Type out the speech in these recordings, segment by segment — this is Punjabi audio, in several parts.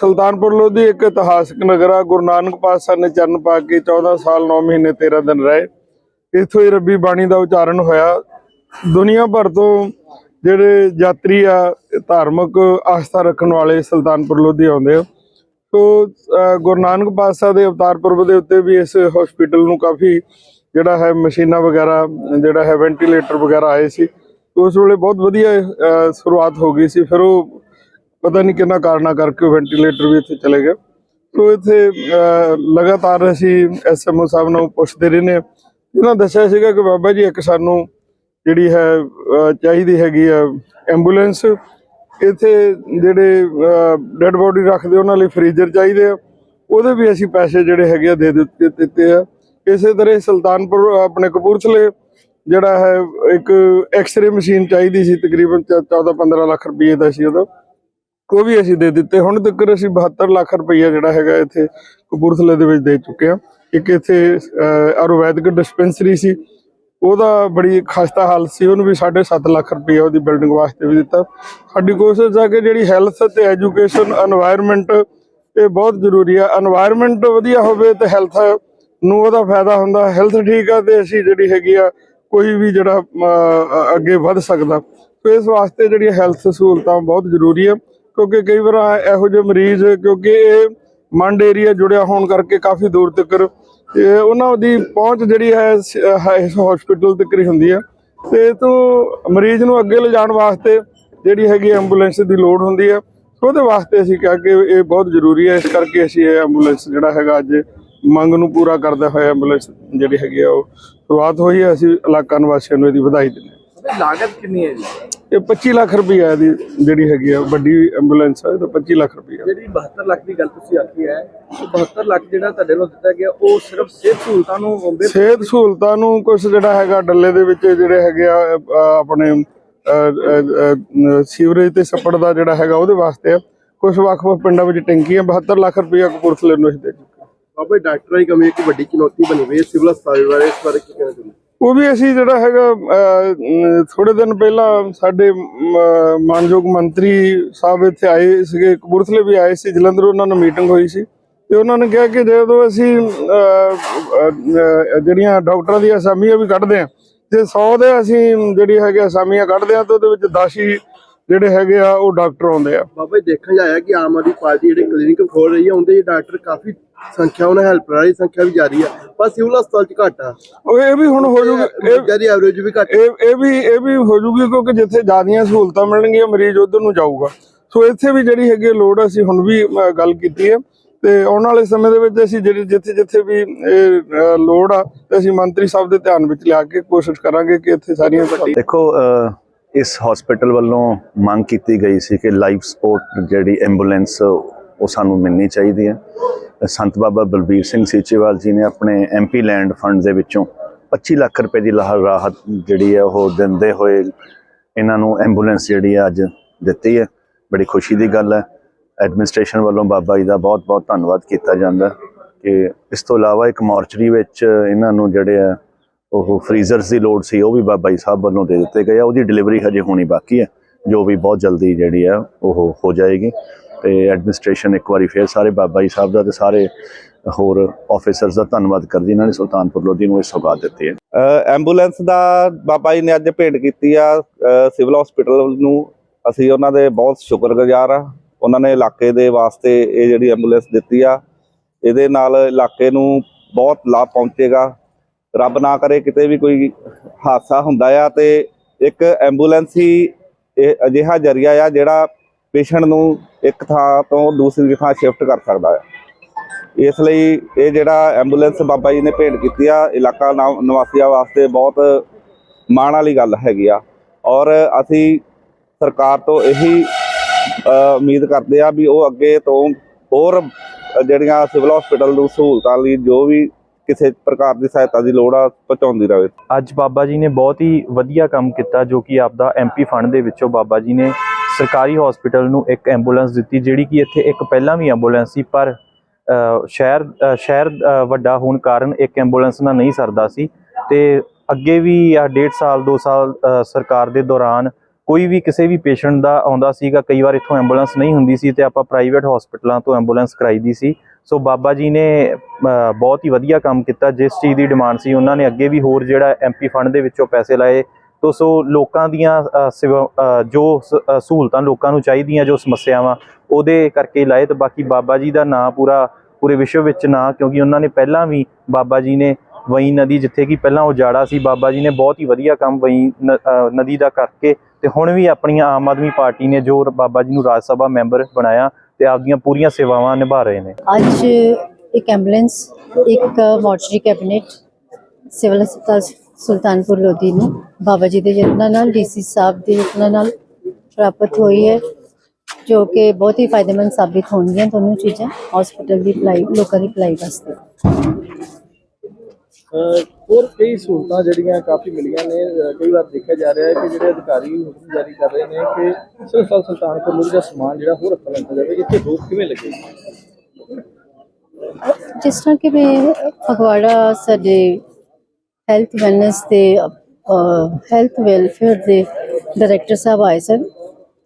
ਸੁਲਤਾਨਪੁਰ ਲੋਧੀ ਇੱਕ ਇਤਿਹਾਸਕ ਨਗਰ ਆ, ਗੁਰੂ ਨਾਨਕ ਪਾਤਸ਼ਾਹ ਨੇ ਚਰਨ ਪਾ ਕੇ 14 ਸਾਲ 9 ਮਹੀਨੇ 13 ਦਿਨ ਰਹੇ। ਇੱਥੋਂ ਹੀ ਰੱਬੀ ਬਾਣੀ ਦਾ ਉਚਾਰਨ ਹੋਇਆ। ਦੁਨੀਆ ਭਰ ਤੋਂ ਜਿਹੜੇ ਯਾਤਰੀ ਆ, ਧਾਰਮਿਕ ਆਸਥਾ ਰੱਖਣ ਵਾਲੇ ਸੁਲਤਾਨਪੁਰ ਲੋਧੀ ਆਉਂਦੇ ਆ। ਸੋ ਗੁਰੂ ਨਾਨਕ ਪਾਤਸ਼ਾਹ ਦੇ ਅਵਤਾਰ ਪੁਰਬ ਦੇ ਉੱਤੇ ਵੀ ਇਸ ਹਸਪੀਟਲ ਨੂੰ ਕਾਫੀ ਜਿਹੜਾ ਹੈ ਮਸ਼ੀਨਾਂ ਵਗੈਰਾ, ਜਿਹੜਾ ਹੈ ਵੈਂਟੀਲੇਟਰ ਵਗੈਰਾ ਆਏ ਸੀ। ਉਸ ਵੇਲੇ ਬਹੁਤ ਵਧੀਆ ਸ਼ੁਰੂਆਤ ਹੋ ਗਈ ਸੀ। ਫਿਰ ਉਹ ਪਤਾ ਨਹੀਂ ਕਿੰਨਾ ਕਾਰਨਾ ਕਰਕੇ ਉਹ ਵੈਂਟੀਲੇਟਰ ਵੀ ਇੱਥੇ ਚਲੇ ਗਏ। ਸੋ ਇੱਥੇ ਲਗਾਤਾਰ ਅਸੀਂ ਐਸਐਮਓ ਸਾਹਿਬ ਨੂੰ ਪੁੱਛਦੇ ਰਹਿੰਦੇ ਹਾਂ। ਇਹਨਾਂ ਦੱਸਿਆ ਸੀਗਾ ਕਿ ਬਾਬਾ ਜੀ, ਇੱਕ ਸਾਨੂੰ ਜਿਹੜੀ ਹੈ ਚਾਹੀਦੀ ਹੈਗੀ ਆ ਐਂਬੂਲੈਂਸ ਇੱਥੇ ਜਿਹੜੇ ਡੈੱਡ ਬੋਡੀ ਰੱਖਦੇ, ਉਹਨਾਂ ਲਈ ਫ੍ਰੀਜ਼ਰ ਚਾਹੀਦੇ ਆ। ਉਹਦੇ ਵੀ ਅਸੀਂ ਪੈਸੇ ਜਿਹੜੇ ਹੈਗੇ ਆ ਦੇ ਦਿੱਤੇ ਦਿੱਤੇ ਆ। ਇਸੇ ਤਰ੍ਹਾਂ ਸੁਲਤਾਨਪੁਰ, ਆਪਣੇ ਕਪੂਰਥਲੇ ਜਿਹੜਾ ਹੈ, ਇੱਕ ਐਕਸ-ਰੇ ਮਸ਼ੀਨ ਚਾਹੀਦੀ ਸੀ, ਤਕਰੀਬਨ 14-15 ਲੱਖ ਰੁਪਏ ਦਾ ਸੀ ਉਹਦਾ। ਉਹ ਵੀ ਅਸੀਂ ਦੇ ਦਿੱਤੇ, ਹੁਣ ਤੱਕ ਅਸੀਂ 72 ਲੱਖ ਰੁਪਈਆ ਜਿਹੜਾ ਹੈਗਾ ਇੱਥੇ ਕਪੂਰਥਲੇ ਦੇ ਵਿੱਚ ਦੇ ਚੁੱਕੇ ਆ ਇੱਕ ਇੱਥੇ ਆਯੁਰਵੈਦਿਕ ਡਿਸਪੈਂਸਰੀ ਸੀ। ਉਹਦਾ ਬੜੀ ਖਸਤਾ ਹਾਲਤ ਸੀ, ਉਹਨੂੰ ਵੀ 7.5 ਲੱਖ ਰੁਪਏ ਉਹਦੀ ਬਿਲਡਿੰਗ ਵਾਸਤੇ ਵੀ ਦਿੱਤਾ। ਸਾਡੀ ਕੋਸ਼ਿਸ਼ ਆ ਕਿ ਜਿਹੜੀ ਹੈਲਥ ਤੇ ਐਜੂਕੇਸ਼ਨ এনवायरमेंट ਇਹ ਬਹੁਤ ਜ਼ਰੂਰੀ ਆ। এনवायरमेंट ਵਧੀਆ ਹੋਵੇ ਤੇ ਹੈਲਥ ਨੂੰ ਉਹਦਾ ਫਾਇਦਾ ਹੁੰਦਾ। ਹੈਲਥ ਠੀਕ ਆ ਤੇ ਅਸੀਂ ਜਿਹੜੀ ਹੈਗੀ ਆ, ਕੋਈ ਵੀ ਜਿਹੜਾ ਅੱਗੇ ਵੱਧ ਸਕਦਾ। ਸੋ ਇਸ ਵਾਸਤੇ ਜਿਹੜੀ ਹੈਲਥ ਸਹੂਲਤਾਂ ਬਹੁਤ ਜ਼ਰੂਰੀ ਆ। ਕਿਉਂਕਿ ਕਈ ਵਾਰ ਇਹੋ ਜਿਹੇ ਮਰੀਜ਼, ਕਿਉਂਕਿ ਇਹ ਮੰਡ ਏਰੀਆ ਜੁੜਿਆ ਹੋਣ ਕਰਕੇ ਕਾਫੀ ਦੂਰ ਤੱਕ ਇਹ ਉਹਨਾਂ ਦੀ ਪਹੁੰਚ ਜਿਹੜੀ ਹੈ ਇਸ ਹਸਪੀਟਲ ਤੱਕ ਹੀ ਹੁੰਦੀ ਆ ਤੇ ਤੋਂ ਮਰੀਜ਼ ਨੂੰ ਅੱਗੇ ਲਿਜਾਣ ਵਾਸਤੇ ਜਿਹੜੀ ਹੈਗੀ ਐਂਬੂਲੈਂਸ ਦੀ ਲੋੜ ਹੁੰਦੀ ਹੈ, ਉਹਦੇ ਵਾਸਤੇ ਅਸੀਂ ਕਿਹਾ ਕਿ ਇਹ ਬਹੁਤ ਜ਼ਰੂਰੀ ਹੈ। ਇਸ ਕਰਕੇ ਅਸੀਂ ਇਹ ਐਂਬੂਲੈਂਸ ਜਿਹੜਾ ਹੈਗਾ ਅੱਜ ਮੰਗ ਨੂੰ ਪੂਰਾ ਕਰਦੇ ਹੋਇਆ ਐਂਬੂਲੈਂਸ ਜਿਹੜੀ ਹੈਗੀ ਆ, ਉਹ ਸ਼ੁਰੂਆਤ ਹੋਈ ਹੈ। ਅਸੀਂ ਇਲਾਕਾ ਨਿਵਾਸੀਆਂ ਨੂੰ ਇਹਦੀ ਵਧਾਈ ਦਿੰਦੇ ਹਾਂ। ਲਾਗਤ ਕਿੰਨੀ ਹੈ ਜੀ? ਇਹ 25 ਲੱਖ ਰੁਪਈਆ ਦੀ ਜਿਹੜੀ ਹੈਗੀ ਆ ਵੱਡੀ ਐਂਬੂਲੈਂਸ ਹੈ ਤਾਂ 25 ਲੱਖ ਰੁਪਈਆ। ਜਿਹੜੀ 72 ਲੱਖ ਦੀ ਗੱਲ ਤੁਸੀਂ ਆਖੀ ਹੈ ਉਹ 72 ਲੱਖ ਜਿਹੜਾ ਤੁਹਾਡੇ ਨੂੰ ਦਿੱਤਾ ਗਿਆ ਉਹ ਸਿਰਫ ਸਿਹਤ ਸਹੂਲਤਾਂ ਨੂੰ ਬਿਲਕੁਲ ਸਿਹਤ ਸਹੂਲਤਾਂ ਨੂੰ ਕੁਝ ਜਿਹੜਾ ਹੈਗਾ ਡੱਲੇ ਦੇ ਵਿੱਚ ਜਿਹੜੇ ਹੈਗੇ ਆ ਆਪਣੇ ਸੀਵਰੇਜ ਤੇ ਛੱਪੜ ਦਾ ਜਿਹੜਾ ਹੈਗਾ ਉਹਦੇ ਵਾਸਤੇ ਆ। ਕੁਝ ਵੱਖ-ਵੱਖ ਪਿੰਡਾਂ ਵਿੱਚ ਟੈਂਕੀਆਂ 72 ਲੱਖ ਰੁਪਈਆ ਕਪੂਰਥਲੇ ਨੂੰ ਅਸੀਂ ਦੇ ਚੁੱਕੇ ਹਾਂ। ਬਾਬਾ ਡਾਕਟਰਾਂ ਦੀ ਕਮੀ ਇੱਕ ਵੱਡੀ ਚੁਣੌਤੀ ਬਣੀ ਹੋਈ ਹੈ ਸਿਵਲ ਹਸਪਤਾਲ ਬਾਰੇ ਇਸ ਬਾਰੇ ਕੀ ਕਹਿਣਾ ਚਾਹੁੰਦੇ ਉਹ ਵੀ ਅਸੀਂ ਜਿਹੜਾ ਹੈਗਾ ਥੋੜੇ ਦਿਨ ਪਹਿਲਾਂ ਸਾਡੇ ਮਾਨਯੋਗ ਮੰਤਰੀ ਸਾਹਿਬ ਇੱਥੇ ਆਏ ਸੀਗੇ, ਕਪੂਰਥਲੇ ਵੀ ਆਏ ਸੀ, ਜਲੰਧਰ ਉਹਨਾਂ ਨਾਲ ਮੀਟਿੰਗ ਹੋਈ ਸੀ। ਤੇ ਉਹਨਾਂ ਨੇ ਕਿਹਾ ਕਿ ਜਦੋਂ ਅਸੀਂ ਜਿਹੜੀਆਂ ਡਾਕਟਰਾਂ ਦੀਆਂ ਅਸਾਮੀਆਂ ਵੀ ਕੱਢਦੇ ਆ ਜੇ 100 ਦੇ ਅਸੀਂ ਜਿਹੜੀ ਹੈਗੇ ਅਸਾਮੀਆਂ ਕੱਢਦੇ ਆ ਤਾਂ ਉਹਦੇ ਵਿੱਚ 10 ਹੀ ਜਿਹੜੇ ਹੈਗੇ ਆ ਉਹ ਡਾਕਟਰ ਆਉਂਦੇ ਆ। ਬਾਬਾ ਜੀ ਦੇਖਣ 'ਚ ਆਇਆ ਕਿ ਆਮ ਆਦਮੀ ਪਾਰਟੀ ਜਿਹੜੇ ਕਲੀਨਿਕ ਖੋਲ ਰਹੀ ਹੈ ਉਹਦੇ 'ਚ ਡਾਕਟਰ ਕਾਫੀ ਸੰਖਿਆ ਉਹਨਾਂ ਹੈਲਪਰ ਵਾਲੀ ਸੰਖਿਆ ਵੀ ਜਾਰੀ ਆ। ਪਰ ਸਿਵਲ ਹਸਪਤਾਲ 'ਚ ਘੱਟ ਆ। ਉਹ ਇਹ ਵੀ ਹੁਣ ਹੋ ਜੂਗਾ ਇਹ ਦੀ ਐਵਰੇਜ ਵੀ ਘੱਟ ਇਹ ਇਹ ਵੀ ਇਹ ਵੀ ਹੋ ਜੂਗੀ ਕਿਉਂਕਿ ਜਿੱਥੇ ਜ਼ਿਆਦੀਆਂ ਸਹੂਲਤਾਂ ਮਿਲਣਗੀਆਂ ਮਰੀਜ਼ ਉਧਰ ਨੂੰ ਜਾਊਗਾ। ਸੋ ਇੱਥੇ ਵੀ ਜਿਹੜੀ ਹੈਗੀ ਲੋੜ ਅਸੀਂ ਹੁਣ ਵੀ ਗੱਲ ਕੀਤੀ ਹੈ ਤੇ ਆਉਣ ਵਾਲੇ ਸਮੇਂ ਦੇ ਵਿੱਚ ਅਸੀਂ ਜਿਹੜੇ ਜਿੱਥੇ ਜਿੱਥੇ ਵੀ ਲੋੜ ਆ ਤੇ ਅਸੀਂ ਮੰਤਰੀ ਸਾਹਿਬ ਦੇ ਧਿਆਨ ਵਿੱਚ ਲਿਆ ਕੇ ਕੋਸ਼ਿਸ਼ ਕਰਾਂਗੇ ਕਿ ਇੱਥੇ ਸਾਰੀਆਂ ਦੇਖੋ ਇਸ ਹਸਪੀਟਲ ਵੱਲੋਂ ਮੰਗ ਕੀਤੀ ਗਈ ਸੀ ਕਿ ਲਾਈਫ ਸਪੋਰਟ ਜਿਹੜੀ ਐਂਬੂਲੈਂਸ ਉਹ ਸਾਨੂੰ ਮਿਲਣੀ ਚਾਹੀਦੀ ਹੈ। ਸੰਤ ਬਾਬਾ ਬਲਬੀਰ ਸਿੰਘ ਸੀਚੇਵਾਲ ਜੀ ਨੇ ਆਪਣੇ ਐਮਪੀ ਲੈਂਡ ਫੰਡ ਦੇ ਵਿੱਚੋਂ 25 ਲੱਖ ਰੁਪਏ ਦੀ ਲਾਹ ਰਾਹਤ ਜਿਹੜੀ ਹੈ, ਉਹ ਦਿੰਦੇ ਹੋਏ ਇਹਨਾਂ ਨੂੰ ਐਂਬੂਲੈਂਸ ਜਿਹੜੀ ਹੈ, ਅੱਜ ਦਿੱਤੀ ਹੈ। ਬੜੀ ਖੁਸ਼ੀ ਦੀ ਗੱਲ ਹੈ। ਐਡਮਿਨਿਸਟ੍ਰੇਸ਼ਨ ਵੱਲੋਂ ਬਾਬਾ ਜੀ ਦਾ ਬਹੁਤ-ਬਹੁਤ ਧੰਨਵਾਦ ਕੀਤਾ ਜਾਂਦਾ ਕਿ ਇਸ ਤੋਂ ਇਲਾਵਾ ਇੱਕ ਮੋਰਚਰੀ ਵਿੱਚ ਇਹਨਾਂ ਨੂੰ ਜਿਹੜੇ ਆ ਉਹ ਫ੍ਰੀਜ਼ਰਸ ਦੀ ਲੋਡ ਸੀ ਉਹ ਵੀ ਬਾਬਾ ਜੀ ਸਾਹਿਬ ਵੱਲੋਂ ਦੇ ਦਿੱਤੇ ਗਏ ਆ ਉਹਦੀ ਡਿਲੀਵਰੀ ਹਜੇ ਹੋਣੀ ਬਾਕੀ ਹੈ ਜੋ ਵੀ ਬਹੁਤ ਜਲਦੀ ਜਿਹੜੀ ਆ ਉਹ ਹੋ ਜਾਏਗੀ। ਤੇ ਐਡਮਿਨਿਸਟ੍ਰੇਸ਼ਨ ਇੱਕ ਵਾਰੀ ਫੇਰ ਸਾਰੇ ਬਾਬਾ ਜੀ ਸਾਹਿਬ ਦਾ ਤੇ ਸਾਰੇ ਹੋਰ ਆਫੀਸਰਸ ਦਾ ਧੰਨਵਾਦ ਕਰਦੀ ਇਹਨਾਂ ਨੇ ਸੁਲਤਾਨਪੁਰ ਲੋਧੀ ਨੂੰ ਇਹ ਸੌਗਾਤ ਦਿੱਤੀ ਹੈ। ਅ, ਐਂਬੂਲੈਂਸ ਦਾ ਬਾਬਾ ਜੀ ਨੇ ਅੱਜ ਭੇਟ ਕੀਤੀ ਆ ਸਿਵਲ ਹਸਪੀਟਲ ਨੂੰ ਅਸੀਂ ਉਹਨਾਂ ਦੇ ਬਹੁਤ ਸ਼ੁਕਰਗੁਜ਼ਾਰ ਆ ਉਹਨਾਂ ਨੇ ਇਲਾਕੇ ਦੇ ਵਾਸਤੇ ਇਹ ਜਿਹੜੀ ਐਂਬੂਲੈਂਸ ਦਿੱਤੀ ਆ ਇਹਦੇ ਨਾਲ ਇਲਾਕੇ ਨੂੰ ਬਹੁਤ ਲਾਭ ਪਹੁੰਚੇਗਾ ਰੱਬ ਨਾ ਕਰੇ ਕਿਤੇ ਵੀ ਕੋਈ ਹਾਦਸਾ ਹੁੰਦਾ ਆ ਤੇ ਇੱਕ ਐਂਬੂਲੈਂਸ ਹੀ ਇਹ ਅਜਿਹਾ ਜਰੀਆ ਆ ਜਿਹੜਾ ਪੇਸ਼ੈਂਟ ਨੂੰ ਇੱਕ ਥਾਂ ਤੋਂ ਦੂਸਰੀ ਥਾਂ ਸ਼ਿਫਟ ਕਰ ਸਕਦਾ ਹੈ ਇਸ ਲਈ ਇਹ ਜਿਹੜਾ ਐਂਬੂਲੈਂਸ ਬਾਬਾ ਜੀ ਨੇ ਭੇਟ ਕੀਤੀ ਆ, ਇਲਾਕਾ ਨਾ- ਨਿਵਾਸੀਆਂ ਵਾਸਤੇ ਬਹੁਤ ਮਾਣ ਵਾਲੀ ਗੱਲ ਹੈਗੀ ਆ। ਔਰ ਅਸੀਂ ਸਰਕਾਰ ਤੋਂ ਇਹੀ ਉਮੀਦ ਕਰਦੇ ਆ ਵੀ ਉਹ ਅੱਗੇ ਤੋਂ ਹੋਰ ਜਿਹੜੀਆਂ ਸਿਵਲ ਹਸਪੀਟਲ ਨੂੰ ਸਹੂਲਤਾਂ ਲਈ ਜੋ ਵੀ ਕਿਸੇ ਪ੍ਰਕਾਰ ਦੀ ਸਹਾਇਤਾ ਦੀ ਲੋੜ ਆ, ਪਹੁੰਚਾਉਂਦੀ ਰਹੇ। ਅੱਜ ਬਾਬਾ ਜੀ ਨੇ ਬਹੁਤ ਹੀ ਵਧੀਆ ਕੰਮ ਕੀਤਾ ਜੋ ਕਿ ਆਪਦਾ ਐਮਪੀ ਫੰਡ ਦੇ ਵਿੱਚੋਂ ਬਾਬਾ ਜੀ ਨੇ ਸਰਕਾਰੀ ਹਸਪੀਟਲ ਨੂੰ ਇੱਕ ਐਂਬੂਲੈਂਸ ਦਿੱਤੀ, ਜਿਹੜੀ ਕਿ ਇੱਥੇ ਇੱਕ ਪਹਿਲਾਂ ਵੀ ਐਂਬੂਲੈਂਸ ਸੀ, ਪਰ ਸ਼ਹਿਰ ਸ਼ਹਿਰ ਵੱਡਾ ਹੋਣ ਕਾਰਨ ਇੱਕ ਐਂਬੂਲੈਂਸ ਨਾਲ ਨਹੀਂ ਸਰਦਾ ਸੀ। ਤੇ ਅੱਗੇ ਵੀ ਆ ਡੇਢ ਸਾਲ 2 ਸਾਲ ਸਰਕਾਰ ਦੇ ਦੌਰਾਨ ਕੋਈ ਵੀ ਕਿਸੇ ਵੀ ਪੇਸ਼ੈਂਟ ਦਾ ਆਉਂਦਾ ਸੀਗਾ, ਕਈ ਵਾਰ ਇੱਥੋਂ ਐਂਬੂਲੈਂਸ ਨਹੀਂ ਹੁੰਦੀ ਸੀ ਤੇ ਆਪਾਂ ਪ੍ਰਾਈਵੇਟ ਹਸਪੀਟਲਾਂ ਤੋਂ ਐਂਬੂਲੈਂਸ ਕਰਾਈਦੀ ਸੀ। ਸੋ ਬਾਬਾ ਜੀ ਨੇ ਬਹੁਤ ਹੀ ਵਧੀਆ ਕੰਮ ਕੀਤਾ। ਜਿਸ ਚੀਜ਼ ਦੀ ਡਿਮਾਂਡ ਸੀ ਉਹਨਾਂ ਨੇ ਅੱਗੇ ਵੀ ਹੋਰ ਜਿਹੜਾ ਐਮਪੀ ਫੰਡ ਦੇ ਵਿੱਚੋਂ ਪੈਸੇ ਲਾਏ। ਤੋ ਸੋ ਲੋਕਾਂ ਦੀਆਂ ਅ, ਜੋ ਸਹੂਲਤਾਂ ਲੋਕਾਂ ਨੂੰ ਚਾਹੀਦੀਆਂ ਜੋ ਸਮੱਸਿਆਵਾਂ ਉਹਦੇ ਕਰਕੇ ਲਾਏ। ਤੇ ਬਾਕੀ ਬਾਬਾ ਜੀ ਦਾ ਨਾਂ ਪੂਰਾ ਪੂਰੇ ਵਿਸ਼ਵ ਵਿੱਚ ਨਾਂ ਕਿਉਂਕਿ ਉਹਨਾਂ ਨੇ ਪਹਿਲਾਂ ਵੀ ਬਾਬਾ ਜੀ ਨੇ ਵਈ ਨਦੀ ਜਿੱਥੇ ਕਿ ਪਹਿਲਾਂ ਉਜਾੜਾ ਸੀ ਬਾਬਾ ਜੀ ਨੇ ਬਹੁਤ ਹੀ ਵਧੀਆ ਕੰਮ ਵਈ ਨ- ਨਦੀ ਦਾ ਕਰਕੇ। ਤੇ ਹੁਣ ਵੀ ਆਪਣੀਆਂ ਆਮ ਆਦਮੀ ਪਾਰਟੀ ਨੇ ਜੋ ਬਾਬਾ ਜੀ ਨੂੰ ਰਾਜ ਸਭਾ ਮੈਂਬਰ ਬਣਾਇਆ ਤੇ ਆਪਦੀਆਂ ਪੂਰੀਆਂ ਸੇਵਾਵਾਂ ਨਿਭਾ ਰਹੇ ਨੇ। ਅੱਜ ਇੱਕ ਐਂਬੂਲੈਂਸ, ਇੱਕ ਮੋਰਚਰੀ ਕੈਬਨਿਟ ਸਿਵਲ ਹਸਪਤਾਲ ਸੁਲਤਾਨਪੁਰ ਲੋਧੀ ਨੂੰ ਬਾਬਾ ਜੀ ਦੇ ਯਤਨਾਂ ਨਾਲ ਡੀਸੀ ਸਾਹਿਬ ਦੇ ਯਤਨਾਂ ਨਾਲ ਪ੍ਰਾਪਤ ਹੋਈ ਹੈ, ਜੋ ਕਿ ਬਹੁਤ ਹੀ ਫਾਇਦੇਮੰਦ ਸਾਬਿਤ ਹੋਣਗੀਆਂ ਦੋਨੋਂ ਚੀਜ਼ਾਂ ਹਸਪੀਟਲ ਦੀ ਭਲਾਈ, ਲੋਕਾਂ ਦੀ ਭਲਾਈ ਵਾਸਤੇ। ਹੋਰ ਕਈ ਸਹੂਲਤਾਂ ਜਿਹੜੀਆਂ ਕਾਫੀ ਮਿਲੀਆਂ ਨੇ ਕਈ ਵਾਰ ਦੇਖਿਆ ਜਾ ਰਿਹਾ ਹੈ ਕਿ ਜਿਹੜੇ ਅਧਿਕਾਰੀ ਹੁਕਮ ਜਾਰੀ ਕਰ ਰਹੇ ਨੇ ਕਿ ਸਿਰਫ ਸੁਲਤਾਨਪੁਰ ਲੋਧੀ ਦਾ ਸਮਾਨ ਜਿਹੜਾ ਹੋਰ ਹੱਥਾਂ ਲੱਗਾ ਜਾਵੇ, ਇੱਥੇ ਰੋਕ ਕਿਵੇਂ ਲੱਗੇਗੀ ਜਿਸ ਤਰ੍ਹਾਂ ਕਿ ਮੈਂ ਫਗਵਾੜਾ ਸਾਡੇ ਹੈਲਥ ਵੈਲਨੈਸ ਤੇ ਹੈਲਥ ਵੈਲਫੇਅਰ ਦੇ ਡਾਇਰੈਕਟਰ ਸਾਹਿਬ ਆਏ ਸਨ।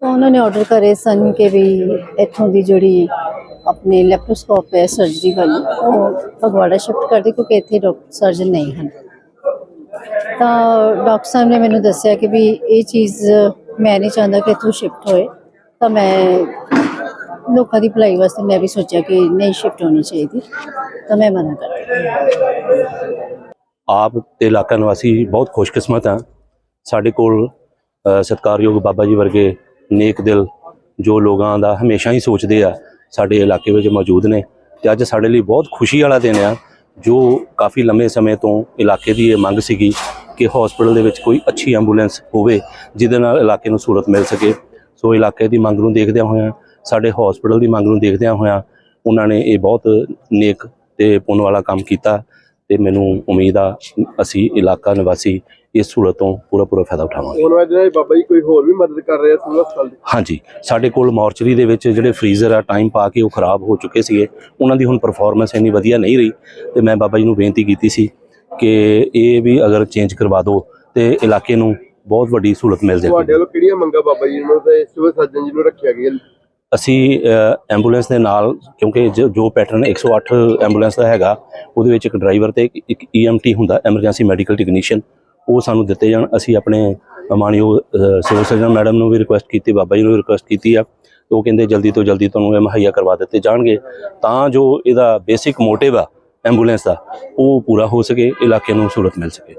ਤਾਂ ਉਹਨਾਂ ਨੇ ਆਰਡਰ ਕਰੇ ਸਨ ਕਿ ਵੀ ਇੱਥੋਂ ਦੀ ਜਿਹੜੀ ਆਪਣੇ ਲੈਪਰੋਸਕੋਪ ਹੈ ਸਰਜਰੀ ਵਾਲੀ ਉਹ ਫਗਵਾੜਾ ਸ਼ਿਫਟ ਕਰ ਕਿਉਂਕਿ ਇੱਥੇ ਡਾਕਟਰ ਸਰਜਨ ਨਹੀਂ ਹਨ। ਤਾਂ ਡਾਕਟਰ ਸਾਹਿਬ ਨੇ ਮੈਨੂੰ ਦੱਸਿਆ ਕਿ ਵੀ ਇਹ ਚੀਜ਼ ਮੈਂ ਨਹੀਂ ਚਾਹੁੰਦਾ ਕਿ ਇੱਥੋਂ ਸ਼ਿਫਟ ਹੋਏ। ਤਾਂ ਮੈਂ ਲੋਕਾਂ ਦੀ ਭਲਾਈ ਵਾਸਤੇ ਮੈਂ ਵੀ ਸੋਚਿਆ ਕਿ ਨਹੀਂ ਸ਼ਿਫਟ ਹੋਣੀ ਚਾਹੀਦੀ। ਤਾਂ ਮੈਂ ਮਨਾ ਕਰ ਆਪ ਤੇ ਇਲਾਕਾ ਨਿਵਾਸੀ ਬਹੁਤ ਖੁਸ਼ਕਿਸਮਤ ਆ ਸਾਡੇ ਕੋਲ ਅ, ਸਤਿਕਾਰਯੋਗ ਬਾਬਾ ਜੀ ਵਰਗੇ ਨੇਕ ਦਿਲ ਜੋ ਲੋਕਾਂ ਦਾ ਹਮੇਸ਼ਾ ਹੀ ਸੋਚਦੇ ਆ ਸਾਡੇ ਇਲਾਕੇ ਵਿੱਚ ਮੌਜੂਦ ਨੇ ਤੇ ਅੱਜ ਸਾਡੇ ਲਈ ਬਹੁਤ ਖੁਸ਼ੀ ਵਾਲਾ ਦਿਨ ਆ, ਜੋ ਕਾਫੀ ਲੰਮੇ ਸਮੇਂ ਤੋਂ ਇਲਾਕੇ ਦੀ ਇਹ ਮੰਗ ਸੀਗੀ ਕਿ ਹਸਪੀਟਲ ਦੇ ਵਿੱਚ ਕੋਈ ਅੱਛੀ ਐਂਬੂਲੈਂਸ ਹੋਵੇ, ਜਿਹਦੇ ਨਾਲ ਇਲਾਕੇ ਨੂੰ ਸਹੂਲਤ ਮਿਲ ਸਕੇ। ਸੋ ਇਲਾਕੇ ਦੀ ਮੰਗ ਨੂੰ ਦੇਖਦਿਆਂ ਹੋਇਆਂ, ਸਾਡੇ ਹਸਪੀਟਲ ਦੀ ਮੰਗ ਨੂੰ ਦੇਖਦਿਆਂ ਹੋਇਆਂ ਉਹਨਾਂ ਨੇ ਇਹ ਬਹੁਤ ਨੇਕ ਤੇ ਪੁੰਨ ਵਾਲਾ ਕੰਮ ਕੀਤਾ ਤੇ ਮੈਨੂੰ ਉਮੀਦ ਆ, ਅਸੀਂ ਇਲਾਕਾ ਨਿਵਾਸੀ ਇਸ ਸਹੂਲਤ ਤੋਂ ਪੂਰਾ ਪੂਰਾ ਫਾਇਦਾ ਉਠਾਵਾਂਗੇ। ਹੁਣ ਜਿਹੜਾ ਬਾਬਾ ਜੀ ਕੋਈ ਹੋਰ ਵੀ ਮਦਦ ਕਰ ਰਿਹਾ ਸਿਵਲ ਹਸਪਤਾਲ ਦੀ? ਹਾਂਜੀ ਸਾਡੇ ਕੋਲ ਮੋਰਚਰੀ ਦੇ ਵਿੱਚ ਜਿਹੜੇ ਫ੍ਰੀਜ਼ਰ ਆ ਟਾਈਮ ਪਾ ਕੇ ਉਹ ਖਰਾਬ ਹੋ ਚੁੱਕੇ ਸੀਗੇ। ਉਹਨਾਂ ਦੀ ਹੁਣ ਪਰਫਾਰਮੈਂਸ ਇੰਨੀ ਵਧੀਆ ਨਹੀਂ ਰਹੀ ਤੇ ਮੈਂ ਬਾਬਾ ਜੀ ਨੂੰ ਬੇਨਤੀ ਕੀਤੀ ਸੀ ਕਿ ਇਹ ਵੀ ਅਗਰ ਚੇਂਜ ਕਰਵਾ ਦਿਓ ਤੇ ਇਲਾਕੇ ਨੂੰ ਬਹੁਤ ਵੱਡੀ ਸਹੂਲਤ ਮਿਲ ਤੁਹਾਡੇ ਜਾਏਗੀ ਵੱਲੋਂ ਕਿਹੜੀਆਂ ਮੰਗਾਂ ਬਾਬਾ ਜੀ ਨੂੰ ਤੇ ਸਿਵਲ ਸਰਜਨ ਜੀ ਨੂੰ ਰੱਖਿਆ ਗਿਆ ਅਸੀਂ ਐਂਬੂਲੈਂਸ ਦੇ ਨਾਲ ਕਿਉਂਕਿ ਜੋ- ਪੈਟਰਨ 108 ਐਂਬੂਲੈਂਸ ਦਾ ਹੈਗਾ ਉਹਦੇ ਵਿੱਚ ਇੱਕ ਡਰਾਈਵਰ ਤੇ ਇੱਕ- ਇੱਕ ਈਐਮਟੀ ਹੁੰਦਾ ਐਮਰਜੈਂਸੀ ਮੈਡੀਕਲ ਟੈਕਨੀਸ਼ੀਅਨ ਉਹ ਸਾਨੂੰ ਦਿੱਤੇ ਜਾਣ। ਅਸੀਂ ਆਪਣੇ ਮਾਨਯੋਗ ਸਿਵਲ ਸਰਜਨ ਮੈਡਮ ਨੂੰ ਵੀ ਰਿਕੁਐਸਟ ਕੀਤੀ, ਬਾਬਾ ਜੀ ਨੂੰ ਵੀ ਰਿਕੁਐਸਟ ਕੀਤੀ ਆ। ਉਹ ਕਹਿੰਦੇ ਜਲਦੀ ਤੋਂ ਜਲਦੀ ਤੁਹਾਨੂੰ ਇਹ ਮੁਹੱਈਆ ਕਰਵਾ ਦਿੱਤੇ ਜਾਣਗੇ। ਤਾਂ ਜੋ ਇਹਦਾ ਬੇਸਿਕ ਮੋਟਿਵ ਆ ਐਂਬੂਲੈਂਸ ਦਾ, ਉਹ ਪੂਰਾ ਹੋ ਸਕੇ, ਇਲਾਕੇ ਨੂੰ ਸਹੂਲਤ ਮਿਲ ਸਕੇ।